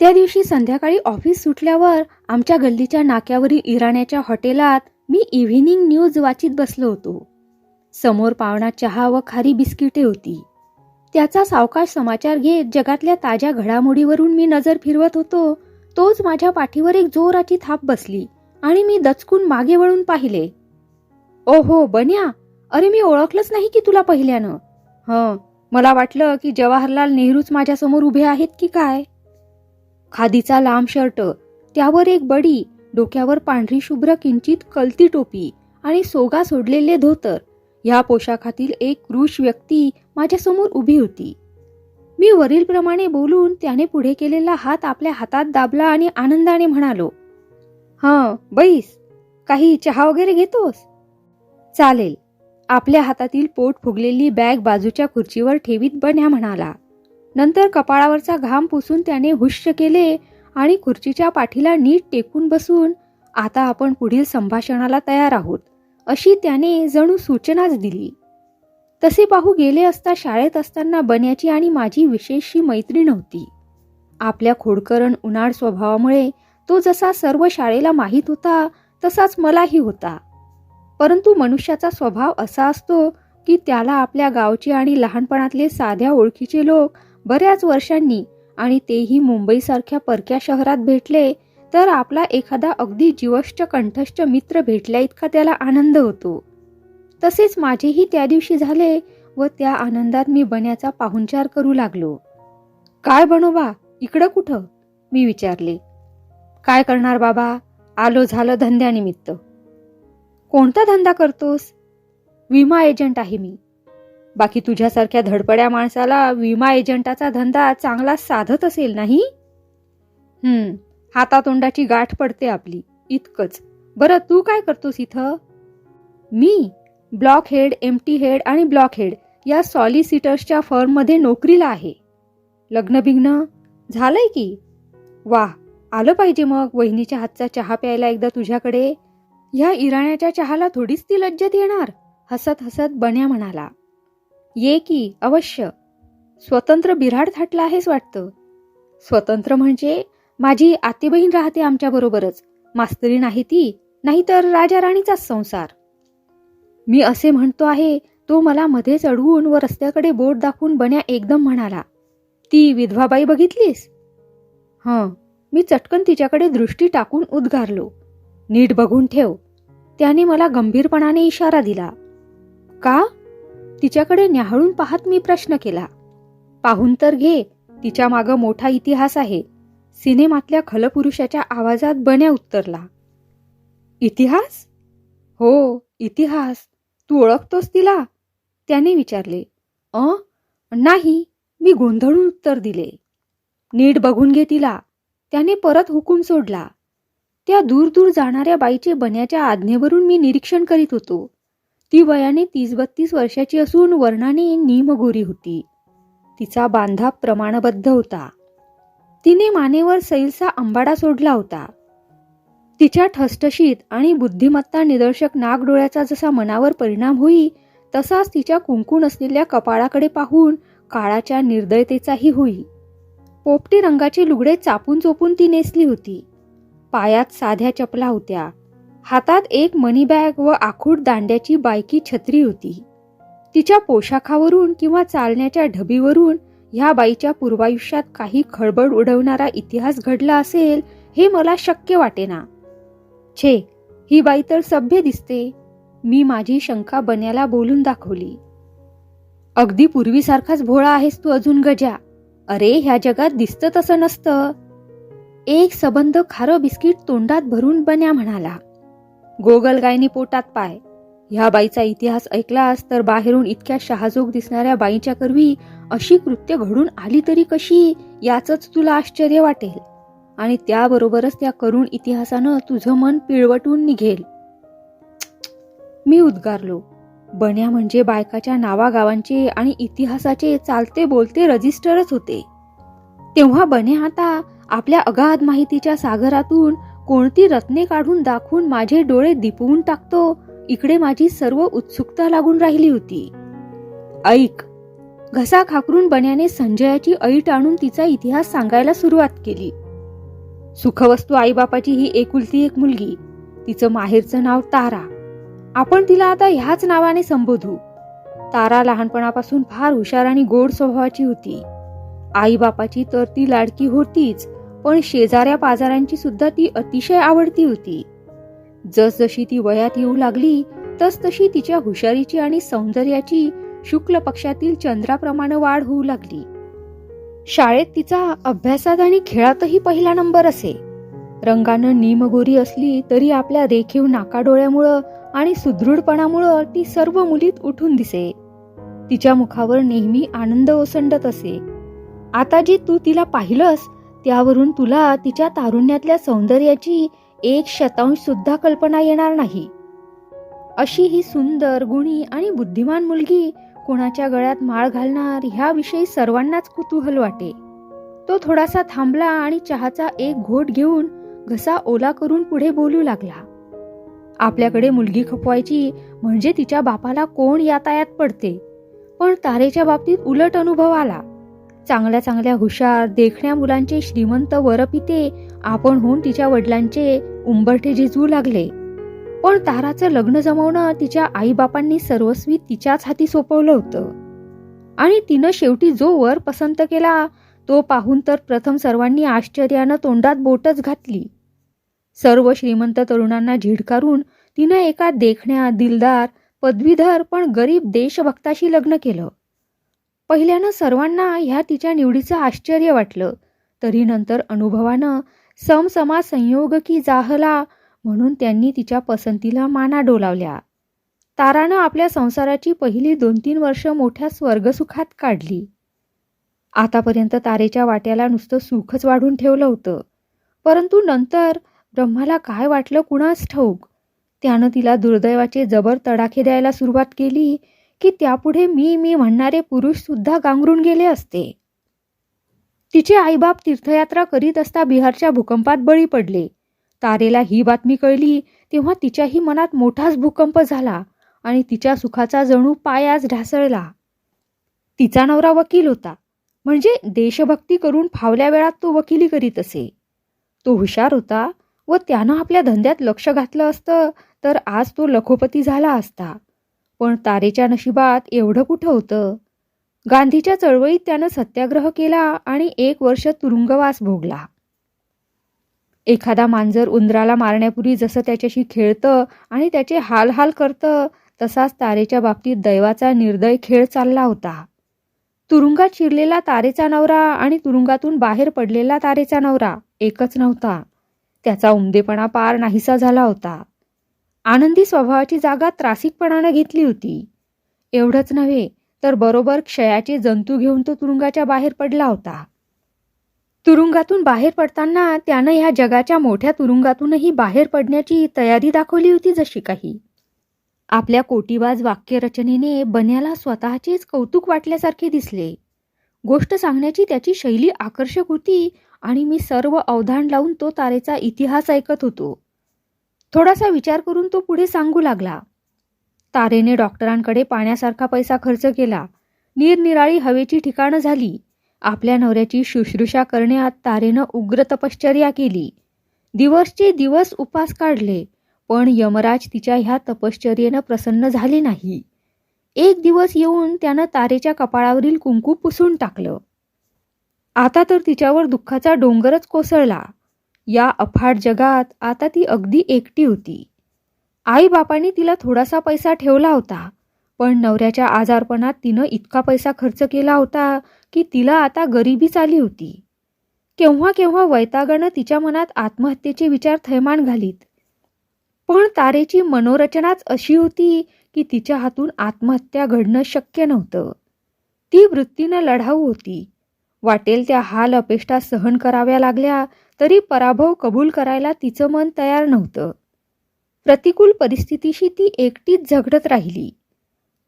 त्या दिवशी संध्याकाळी ऑफिस सुटल्यावर आमच्या गल्लीच्या नाक्यावरील इराण्याच्या हॉटेलात मी इव्हिनिंग न्यूज वाचित बसलो होतो. समोर पावणा चहा व खारी बिस्किटे होती. त्याचा सावकाश समाचार घेत जगातल्या ताज्या घडामोडीवरून मी नजर फिरवत होतो. तोच माझ्या पाठीवर एक जोराची थाप बसली आणि मी दचकून मागे वळून पाहिले. ओहो बन्या! अरे मी ओळखलंच नाही की तुला पहिल्यानं. हं मला वाटलं की जवाहरलाल नेहरूच माझ्यासमोर उभे आहेत की काय? खादीचा लांब शर्ट त्यावर एक बडी डोक्यावर पांढरी शुभ्र किंचित कलती टोपी आणि सोगा सोडलेले धोतर. ह्या पोशाखातील एक कृष व्यक्ती माझ्यासमोर उभी होती. मी वरीलप्रमाणे बोलून त्याने पुढे केलेला हात आपल्या हातात दाबला आणि आनंदाने म्हणालो हां बैस काही चहा वगैरे घेतोस? चालेल. आपल्या हातातील पोट फुगलेली बॅग बाजूच्या खुर्चीवर ठेवीत बन्या म्हणाला नंतर कपाळावरचा घाम पुसून त्याने हुश्य केले आणि खुर्चीच्या पाठीला नीट टेकून बसून आता आपण पुढील संभाषणाला तयार आहोत अशी त्याने जणू सूचनाच दिली. तसे पाहू गेले असता शाळेत असताना बन्याची आणि माझी विशेषशी मैत्री नव्हती. आपल्या खोडकरण उन्हाळ स्वभावामुळे तो जसा सर्व शाळेला माहीत होता तसाच मलाही होता. परंतु मनुष्याचा स्वभाव असा असतो की त्याला आपल्या गावचे आणि लहानपणातले साध्या ओळखीचे लोक बऱ्याच वर्षांनी आणि तेही मुंबईसारख्या परक्या शहरात भेटले तर आपला एखादा अगदी जीवष्ट कंठस्थ मित्र भेटल्या इतका त्याला आनंद होतो. तसेच माझेही त्या दिवशी झाले व त्या आनंदात मी बण्याचा पाहुणचार करू लागलो. काय बनोबा इकडं कुठं? मी विचारले. काय करणार बाबा आलो झालं धंद्यानिमित्त. कोणता धंदा करतोस? विमा एजंट आहे मी. बाकी तुझ्यासारख्या धडपड्या माणसाला विमा एजंटाचा धंदा चांगला साधत असेल नाही? हम्म हातातोंडाची गाठ पडते आपली इतकंच. बरं तू काय करतोस इथं? मी? Block head M T head आणि ब्लॉक हेड या सॉलिसिटर्सच्या फर्ममध्ये नोकरीला आहे. लग्न बिग्न झालंय की? वा आलं पाहिजे मग वहिनीच्या हातचा चहा प्यायला एकदा तुझ्याकडे. ह्या इराण्याच्या चहाला थोडीच ती लज्जत येणार हसत हसत बन्या म्हणाला. ये की अवश्य. स्वतंत्र बिराड थाटला आहेच वाटतं. स्वतंत्र म्हणजे माझी आतीबहीण राहते आमच्याबरोबरच मास्तरी नाही ती नाहीतर राजा राणीचाच संसार. मी असे म्हणतो आहे तो मला मध्येच अडवून व रस्त्याकडे बोट दाखवून बन्या एकदम म्हणाला. ती विधवाबाई बघितलीस? हं मी चटकन तिच्याकडे दृष्टी टाकून उद्गारलो. नीट बघून ठेव. त्याने मला गंभीरपणाने इशारा दिला. का? तिच्याकडे न्याहाळून पाहत मी प्रश्न केला. पाहून तर घे तिच्या मागं मोठा इतिहास आहे. सिनेमातल्या खलपुरुषाच्या आवाजात बन्या उत्तरला. इतिहास? हो इतिहास. तू ओळखतोस तिला? त्याने विचारले. अ? नाही मी गोंधळून उत्तर दिले. नीट बघून घे तिला. त्याने परत हुकूम सोडला. त्या दूर दूर जाणाऱ्या बाईचे बन्याच्या आज्ञेवरून मी निरीक्षण करीत होतो. ती वयाने तीस बत्तीस वर्षाची असून वर्णाने निमगोरी होती. तिचा बांधा प्रमाणबद्ध होता. तिने मानेवर सैलचा अंबाडा सोडला होता. तिच्या ठसठशीत आणि बुद्धिमत्ता निदर्शक नागडोळ्याचा जसा मनावर परिणाम होई तसाच तिच्या कुंकून असलेल्या कपाळाकडे पाहून काळाच्या निर्दयतेचाही होई. पोपटी रंगाचे लुगडे चापून चोपून ती नेसली होती. पायात साध्या चपला होत्या. हातात एक मनी बॅग व आखूड दांड्याची बायकी छत्री होती. तिच्या पोशाखावरून किंवा चालण्याच्या ढबीवरून ह्या बाईच्या पूर्वायुष्यात काही खळबळ उडवणारा इतिहास घडला असेल हे मला शक्य वाटेना. छे ही बाई तर सभ्य दिसते. मी माझी शंका बन्याला बोलून दाखवली. अगदी पूर्वीसारखाच भोळा आहेस तू अजून गजा. अरे ह्या जगात दिसतं तसं नसतं. एक सबंध खारं बिस्किट तोंडात भरून बन्या म्हणाला. गोगलगायनी पोटात पाय. ह्या बाईचा इतिहास ऐकलास तर बाहेरून इतक्या शहाजोग दिसणाऱ्या बाईच्या करवी अशी कृत्य घडून आली तरी कशी याचंच तुला आश्चर्य वाटेल. आणि त्याबरोबरच त्या करुण इतिहासानं तुझं मन पिळवटून निघेल. मी उद्गारलो. बन्या म्हणजे बायकाच्या नावागावांचे आणि इतिहासाचे चालते बोलते रजिस्टरच होते. तेव्हा बन्या आता आपल्या अगाध माहितीच्या सागरातून कोणती रत्ने काढून दाखवून माझे डोळे दिपवून टाकतो? इकडे माझी सर्व उत्सुकता लागून राहिली होती. ऐक. घसा खाकरून बन्याने संजयाची ऐट आणून तिचा इतिहास सांगायला सुरुवात केली. सुखवस्तू आईबापाची ही एकुलती एक मुलगी. तिचं माहेरचं नाव तारा. आपण तिला आता ह्याच नावाने संबोधू. तारा लहानपणापासून फार हुशार आणि गोड स्वभावाची होती. आईबापाची तर ती लाडकी होतीच पण शेजाऱ्या पाजाऱ्यांची सुद्धा ती अतिशय आवडती होती. जसजशी ती वयात येऊ लागली तसतशी तिच्या हुशारीची आणि सौंदर्याची शुक्ल पक्षातील चंद्राप्रमाणे वाढ होऊ लागली. शाळेत तिचा अभ्यासात आणि खेळातही पहिला नंबर असे. रंगानं निमगोरी असली तरी आपल्या रेखीव नाकाडोळ्यामुळं आणि सुदृढपणामुळं ती सर्व मुलीत उठून दिसे. तिच्या मुखावर नेहमी आनंद ओसंडत असे. आता जी तू तिला पाहिलंस त्यावरून तुला तिच्या तारुण्यातल्या सौंदर्याची एक शतांश सुद्धा कल्पना येणार नाही. अशी ही सुंदर गुणी आणि बुद्धिमान मुलगी कोणाच्या गळ्यात माळ घालणार ह्याविषयी सर्वांनाच कुतूहल वाटे. तो थोडासा थांबला आणि चहाचा एक घोट घेऊन घसा ओला करून पुढे बोलू लागला. आपल्याकडे मुलगी खपवायची म्हणजे तिच्या बापाला कोण यातायात पडते? पण तारेच्या बाबतीत उलट अनुभव आला. चांगल्या चांगल्या हुशार देखण्या मुलांचे श्रीमंत वरपिते आपण होऊन तिच्या वडिलांचे उंबरठे झिजवू लागले. पण ताराचं लग्न जमवणं तिच्या आईबापांनी सर्वस्वी तिच्याच हाती सोपवलं होतं. आणि तिनं शेवटी जो वर पसंत केला तो पाहून तर प्रथम सर्वांनी आश्चर्यानं तोंडात बोटच घातली. सर्व श्रीमंत तरुणांना झिडकारून तिनं एका देखण्या दिलदार पदवीधर पण गरीब देशभक्ताशी लग्न केलं. पहिल्यानं सर्वांना ह्या तिच्या निवडीचं आश्चर्य वाटलं. तरी नंतर अनुभवानं समसमा संयोग की जाहला म्हणून त्यांनी तिच्या पसंतीला माना डोलावल्या. तारानं आपल्या संसाराची पहिली दोन तीन वर्ष मोठ्या स्वर्गसुखात काढली. आतापर्यंत तारेच्या वाट्याला नुसतं सुखच वाढून ठेवलं होतं. परंतु नंतर ब्रह्माला काय वाटलं कुणास ठाऊक? त्यानं तिला दुर्दैवाचे जबर तडाखे द्यायला सुरुवात केली. की त्यापुढे मी मी म्हणणारे पुरुष सुद्धा गांगरून गेले असते. तिचे आईबाप तीर्थयात्रा करीत असता बिहारच्या भूकंपात बळी पडले. तारेला ही बातमी कळली तेव्हा तिच्याही मनात मोठाच भूकंप झाला आणि तिच्या सुखाचा जणू पायाच ढासळला. तिचा नवरा वकील होता म्हणजे देशभक्ती करून फावल्या वेळात तो वकिली करीत असे. तो हुशार होता व त्यानं आपल्या धंद्यात लक्ष घातलं असतं तर आज तो लखोपती झाला असता. पण तारेच्या नशिबात एवढं कुठं होतं? गांधीच्या चळवळीत त्यानं सत्याग्रह केला आणि एक वर्ष तुरुंगवास भोगला. एखादा मांजर उंदराला मारण्यापूर्वी जसं त्याच्याशी खेळतं आणि त्याचे हाल हाल करतं तसाच तारेच्या बाबतीत दैवाचा निर्दय खेळ चालला होता. तुरुंगात शिरलेला तारेचा नवरा आणि तुरुंगातून बाहेर पडलेला तारेचा नवरा एकच नव्हता. त्याचा उमदेपणा पार नाहीसा झाला होता. आनंदी स्वभावाची जागा त्रासिकपणानं घेतली होती. एवढंच नव्हे तर बरोबर क्षयाचे जंतू घेऊन तो तुरुंगाच्या बाहेर पडला होता. तुरुंगातून बाहेर पडताना त्यानं ह्या जगाच्या मोठ्या तुरुंगातूनही बाहेर पडण्याची तयारी दाखवली होती जशी काही. आपल्या कोटीबाज वाक्यरचनेने बन्याला स्वतःचेच कौतुक वाटल्यासारखे दिसले. गोष्ट सांगण्याची त्याची शैली आकर्षक होती आणि मी सर्व अवधान लावून तो तारेचा इतिहास ऐकत होतो. थोडासा विचार करून तो पुढे सांगू लागला. तारेने डॉक्टरांकडे पाण्यासारखा पैसा खर्च केला. निरनिराळी हवेची ठिकाणं झाली. आपल्या नवऱ्याची शुश्रूषा करण्यात तारेनं उग्र तपश्चर्या केली. दिवसचे दिवस उपास काढले पण यमराज तिच्या ह्या तपश्चर्येनं प्रसन्न झाले नाही. एक दिवस येऊन त्यानं तारेच्या कपाळावरील कुंकू पुसून टाकलं. आता तर तिच्यावर दुःखाचा डोंगरच कोसळला. या अफाट जगात आता ती अगदी एकटी होती. आई बापांनी तिला थोडासा पैसा ठेवला होता पण नवऱ्याच्या आजारपणात तिनं इतका पैसा खर्च केला होता की तिला आता गरिबीच आली होती. केव्हा केव्हा वैतागानं तिच्या मनात आत्महत्येचे विचार थैमान घालीत. पण तारेची मनोरचनाच अशी होती की तिच्या हातून आत्महत्या घडणं शक्य नव्हतं. ती वृत्तीनं लढाऊ होती. वाटेल त्या हाल अपेष्टा सहन कराव्या लागल्या तरी पराभव कबूल करायला तिचं मन तयार नव्हतं. प्रतिकूल परिस्थितीशी ती एकटीच झगडत राहिली.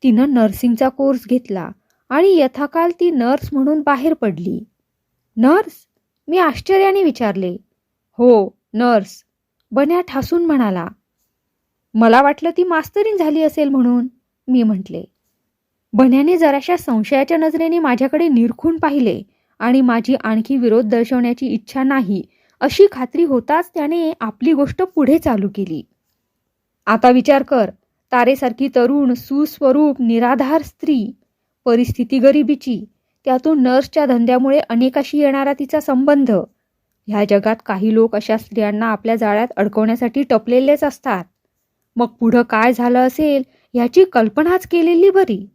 तिनं नर्सिंगचा कोर्स घेतला आणि यथाकाल ती नर्स म्हणून बाहेर पडली. नर्स? मी आश्चर्याने विचारले. हो नर्स बन्या ठासून म्हणाला. मला वाटलं ती मास्तरीन झाली असेल म्हणून मी म्हटले. बन्याने जराशा संशयाच्या नजरेने माझ्याकडे निरखून पाहिले आणि माझी आणखी विरोध दर्शवण्याची इच्छा नाही अशी खात्री होताच त्याने आपली गोष्ट पुढे चालू केली. आता विचार कर तारेसारखी तरुण सुस्वरूप निराधार स्त्री परिस्थिती गरिबीची त्यातून नर्सच्या धंद्यामुळे अनेकाशी येणारा तिचा संबंध. ह्या जगात काही लोक अशा स्त्रियांना आपल्या जाळ्यात अडकवण्यासाठी टपलेलेच असतात. मग पुढं काय झालं असेल याची कल्पनाच केलेली बरी.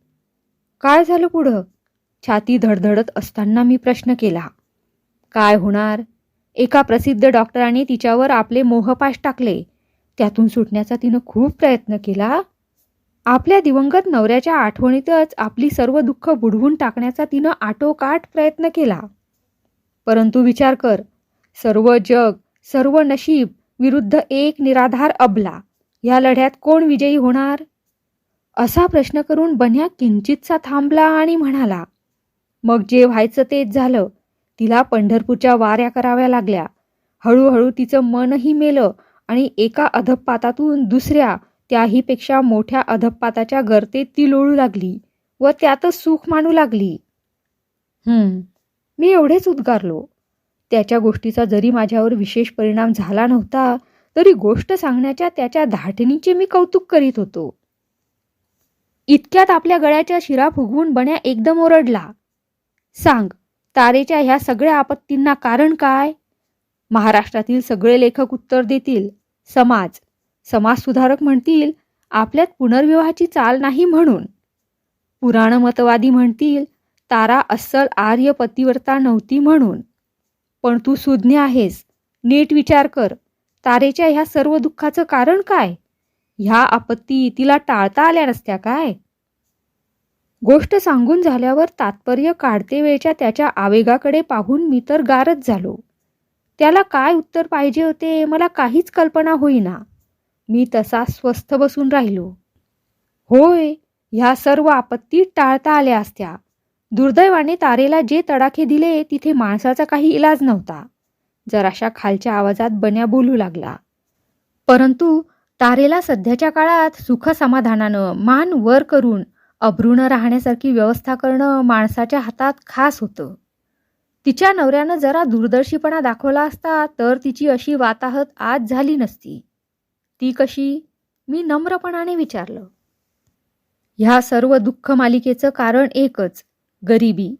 काय झालं पुढं? छाती धडधडत असताना मी प्रश्न केला. काय होणार? एका प्रसिद्ध डॉक्टरांनी तिच्यावर आपले मोहपाश टाकले. त्यातून सुटण्याचा तिनं खूप प्रयत्न केला. आपल्या दिवंगत नवऱ्याच्या आठवणीतच आपली सर्व दुःख बुडवून टाकण्याचा तिनं आटोकाट प्रयत्न केला. परंतु विचार कर सर्व जग सर्व नशीब विरुद्ध एक निराधार अबला या लढ्यात कोण विजयी होणार? असा प्रश्न करून बन्या किंचितसा थांबला आणि म्हणाला मग जे व्हायचं तेच झालं. तिला पंढरपूरच्या वाऱ्या कराव्या लागल्या. हळूहळू तिचं मनही मेलं आणि एका अधपातातून दुसऱ्या त्याहीपेक्षा मोठ्या अधपाताच्या गर्तेत ती लोळू लागली व त्यातच सुख मानू लागली. हम्म मी एवढेच उद्गारलो. त्याच्या गोष्टीचा जरी माझ्यावर विशेष परिणाम झाला नव्हता तरी गोष्ट सांगण्याच्या त्याच्या धाटणीचे मी कौतुक करीत होतो. इतक्यात आपल्या गळ्याच्या शिरा फुगवून बण्या एकदम ओरडला. सांग तारेच्या ह्या सगळ्या आपत्तींना कारण काय? महाराष्ट्रातील सगळे लेखक उत्तर देतील. समाज समाजसुधारक म्हणतील आपल्यात पुनर्विवाहाची चाल नाही म्हणून. पुराणमतवादी म्हणतील तारा अस्सल आर्य पतिव्रता नव्हती म्हणून. पण तू सुज्ञ आहेस. नीट विचार कर. तारेच्या ह्या सर्व दुःखाचं कारण काय? ह्या आपत्ती तिला टाळता आल्या नसत्या काय? गोष्ट सांगून झाल्यावर तात्पर्य काढते वेळच्या त्याच्या आवेगाकडे पाहून मी तर गारच झालो. त्याला काय उत्तर पाहिजे होते मला काहीच कल्पना होईना. मी तसा स्वस्थ बसून राहिलो. होय ह्या सर्व आपत्ती टाळता आल्या असत्या. दुर्दैवाने तारेला जे तडाखे दिले तिथे माणसाचा काही इलाज नव्हता. जराशा खालच्या आवाजात बन्या बोलू लागला. परंतु तारेला सध्याच्या काळात सुख समाधानानं मान वर करून अभ्रूण राहण्यासारखी व्यवस्था करणं माणसाच्या हातात खास होतं. तिच्या नवऱ्यानं जरा दूरदर्शीपणा दाखवला असता तर तिची अशी वाताहत आज झाली नसती. ती कशी? मी नम्रपणाने विचारलं. ह्या सर्व दुःख मालिकेचं कारण एकच गरिबी.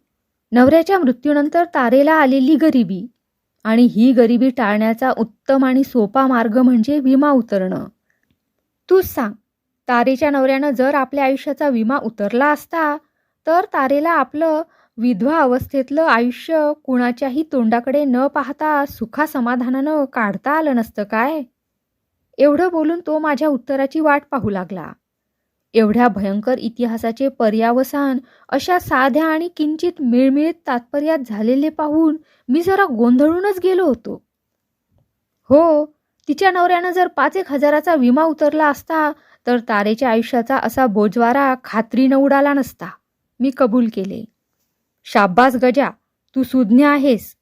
नवऱ्याच्या मृत्यूनंतर तारेला आलेली गरिबी. आणि ही गरिबी टाळण्याचा उत्तम आणि सोपा मार्ग म्हणजे विमा उतरणं. तूच सांग तारेच्या नवऱ्यानं जर आपल्या आयुष्याचा विमा उतरला असता तर तारेला आपलं विधवा अवस्थेतलं आयुष्य कुणाच्याही तोंडाकडे न पाहता सुखासमाधानानं काढता आलं नसतं काय? एवढं बोलून तो माझ्या उत्तराची वाट पाहू लागला. एवढ्या भयंकर इतिहासाचे पर्यावसान अशा साध्या आणि किंचित मिळमिळीत तात्पर्यात झालेले पाहून मी जरा गोंधळूनच गेलो होतो. हो तिच्या नवऱ्यानं जर पाच एक हजाराचा विमा उतरला असता तर तारेच्या आयुष्याचा असा बोजवारा खात्रीनं उडाला नसता. मी कबूल केले. शाब्बास गजा तू सुज्ञ आहेस.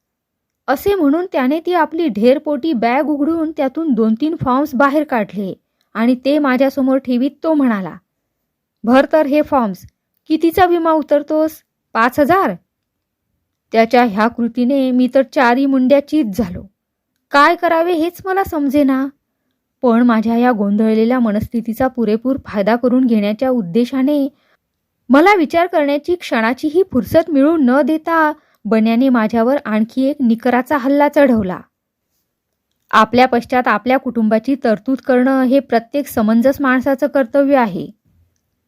असे म्हणून त्याने ती आपली ढेरपोटी बॅग उघडून त्यातून दोन तीन फॉर्म्स बाहेर काढले आणि ते माझ्यासमोर ठेवीत तो म्हणाला भर तर हे फॉर्म्स. कितीचा विमा उतरतोस? पाच हजार? त्याच्या ह्या कृतीने मी तर चारी मुंड्याचीच झालो. काय करावे हेच मला समजेना. पण माझ्या या गोंधळलेल्या मनस्थितीचा पुरेपूर फायदा करून घेण्याच्या उद्देशाने मला विचार करण्याची क्षणाचीही फुरसत मिळू न देता बन्याने माझ्यावर आणखी एक निकराचा हल्ला चढवला. आपल्या पश्चात आपल्या कुटुंबाची तरतूद करणं हे प्रत्येक समंजस माणसाचं कर्तव्य आहे.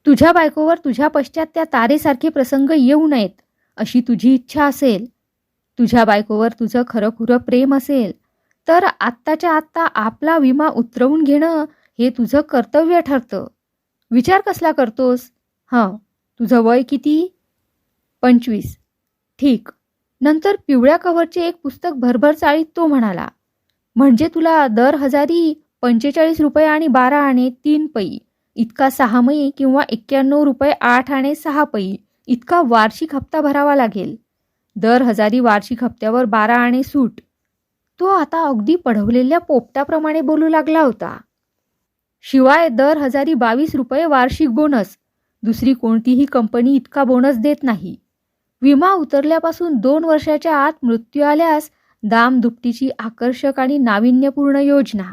तुझ्या बायकोवर तुझ्या पश्चात त्या तारेसारखे प्रसंग येऊ नयेत अशी तुझी इच्छा असेल. तुझ्या बायकोवर तुझं खरंखुरं प्रेम असेल. तर आत्ताच्या आत्ता आपला विमा उतरवून घेणं हे तुझं कर्तव्य ठरतं. विचार कसला करतोस? हां तुझं वय किती? पंचवीस. ठीक. नंतर पिवळ्या कव्हरचे एक पुस्तक भरभर चाळीत तो म्हणाला म्हणजे तुला दर हजारी पंचेचाळीस रुपये आणि बारा आणे तीन पै इतका सहा मै किंवा एक्क्याण्णव रुपये आठ आणे सहा पै इतका वार्षिक हप्ता भरावा लागेल. दर हजारी वार्षिक हप्त्यावर बारा आणे सूट. तो आता अगदी पढवलेल्या पोपटाप्रमाणे बोलू लागला होता. शिवाय दर हजारी बावीस रुपये वार्षिक बोनस. दुसरी कोणतीही कंपनी इतका बोनस देत नाही. विमा उतरल्यापासून दोन वर्षाच्या आत मृत्यू आल्यास दाम दुपटीची आकर्षक आणि नाविन्यपूर्ण योजना.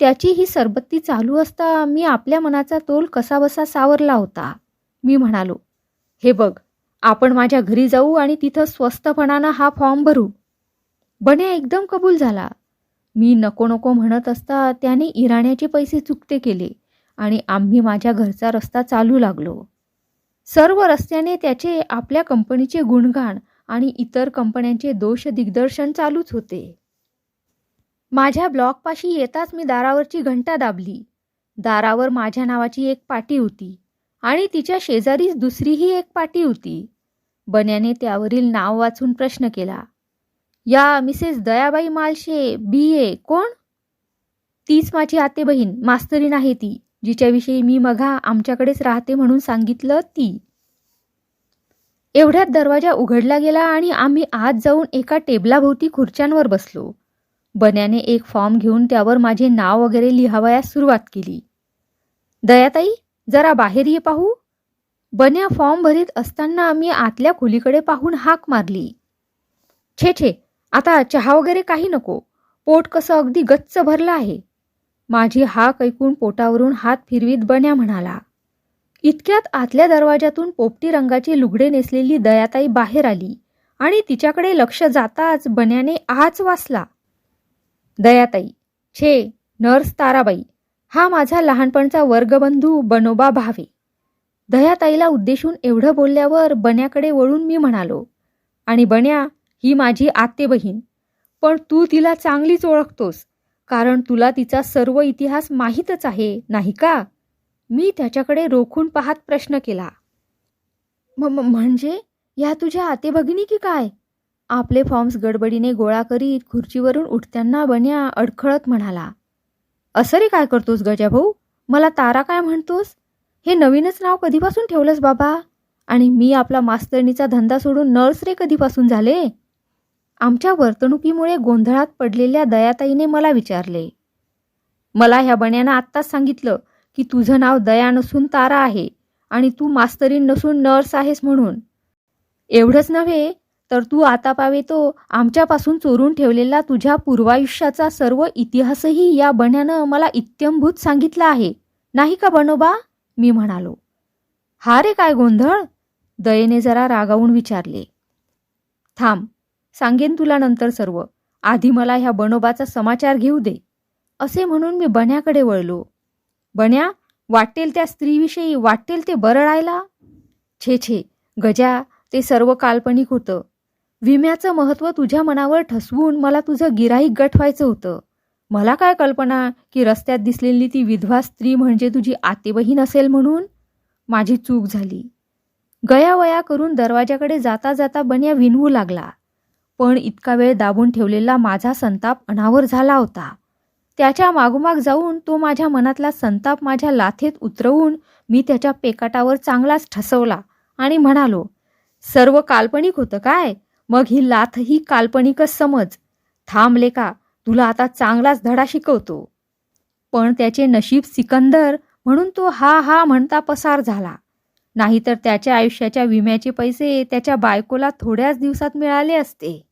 त्याची ही सरबत्ती चालू असता मी आपल्या मनाचा तोल कसाबसा सावरला होता. मी म्हणालो हे बघ आपण माझ्या घरी जाऊ आणि तिथं स्वस्तपणानं हा फॉर्म भरू. बन्या एकदम कबूल झाला. मी नको नको म्हणत असता त्याने इराण्याचे पैसे चुकते केले आणि आम्ही माझ्या घरचा रस्ता चालू लागलो. सर्व रस्त्याने त्याचे आपल्या कंपनीचे गुणगान आणि इतर कंपन्यांचे दोष दिग्दर्शन चालूच होते. माझ्या ब्लॉकपाशी येताच मी दारावरची घंटा दाबली. दारावर माझ्या नावाची एक पाटी होती आणि तिच्या शेजारीच दुसरीही एक पाटी होती. बन्याने त्यावरील नाव वाचून प्रश्न केला. या मिसेस दयाबाई मालशे बी ए कोण? तीच माझी आते बहीण मास्तरीण आहे ती जिच्याविषयी मी मघा आमच्याकडेच राहते म्हणून सांगितलं ती. एवढ्यात दरवाजा उघडला गेला आणि आम्ही आत जाऊन एका टेबलाभोवती खुर्च्यांवर बसलो. बन्याने एक फॉर्म घेऊन त्यावर माझे नाव वगैरे लिहावयास सुरुवात केली. दयाताई जरा बाहेर ये पाहू. बन्या फॉर्म भरीत असताना आम्ही आतल्या खोलीकडे पाहून हाक मारली. छे छे आता चहा वगैरे काही नको. पोट कसं अगदी गच्च भरलं आहे. माझी हाक ऐकून पोटावरून हात फिरवीत बन्या म्हणाला. इतक्यात आतल्या दरवाजातून पोपटी रंगाची लुगडे नेसलेली दयाताई बाहेर आली आणि तिच्याकडे लक्ष जाताच बन्याने आच वाचला. दयाताई छे नर्स ताराबाई हा माझा लहानपणचा वर्गबंधू बनोबा भावे. दयाताईला उद्देशून एवढं बोलल्यावर बन्याकडे वळून मी म्हणालो आणि बन्या ही माझी आते बहीण पण तू तिला चांगलीच ओळखतोस कारण तुला तिचा सर्व इतिहास माहीतच आहे नाही का? मी त्याच्याकडे रोखून पाहत प्रश्न केला. म्हणजे? या तुझ्या आते भगिनी की काय? आपले फॉर्म्स गडबडीने गोळा करीत खुर्चीवरून उठताना बन्या अडखळत म्हणाला. असं रे काय करतोस गजाभाऊ मला तारा काय म्हणतोस? हे नवीनच नाव कधीपासून ठेवलंस बाबा? आणि मी आपला मास्तरणीचा धंदा सोडून नर्स रे कधीपासून झाले? आमच्या वर्तणुकीमुळे गोंधळात पडलेल्या दयाताईने मला विचारले. मला ह्या बण्यानं आत्ताच सांगितलं की तुझं नाव दया नसून तारा आहे आणि तू मास्तरीन नसून नर्स आहेस म्हणून. एवढंच नव्हे तर तू आता पावे तो आमच्यापासून चोरून ठेवलेला तुझ्या पूर्वायुष्याचा सर्व इतिहासही या बण्यानं मला इत्यंभूत सांगितला आहे. नाही का बनोबा? मी म्हणालो. हा रे काय गोंधळ? दयेने जरा रागावून विचारले. थांब सांगेन तुला नंतर सर्व. आधी मला ह्या बनोबाचा समाचार घेऊ दे. असे म्हणून मी बण्याकडे वळलो. बण्या वाटेल त्या स्त्रीविषयी वाटेल ते बरळायला छे छे गजा ते सर्व काल्पनिक होतं. विम्याचं महत्त्व तुझ्या मनावर ठसवून मला तुझं गिराईक गठवायचं होतं. मला काय कल्पना की रस्त्यात दिसलेली ती विधवा स्त्री म्हणजे तुझी आतेबहीण असेल म्हणून? माझी चूक झाली. गयावया करून दरवाजाकडे जाता जाता बन्या विनवू लागला. पण इतका वेळ दाबून ठेवलेला माझा संताप अनावर झाला होता. त्याच्या मागोमाग जाऊन तो माझ्या मनातला संताप माझ्या लाथेत उतरवून मी त्याच्या पेकाटावर चांगलाच ठसवला आणि म्हणालो सर्व काल्पनिक होतं काय? मग ही लाथ ही काल्पनिकच समज. थांबले का? तुला आता चांगलाच धडा शिकवतो. पण त्याचे नशीब सिकंदर म्हणून तो हा हा म्हणता पसार झाला. नाहीतर त्याच्या आयुष्याच्या विम्याचे पैसे त्याच्या बायकोला थोड्याच दिवसात मिळाले असते.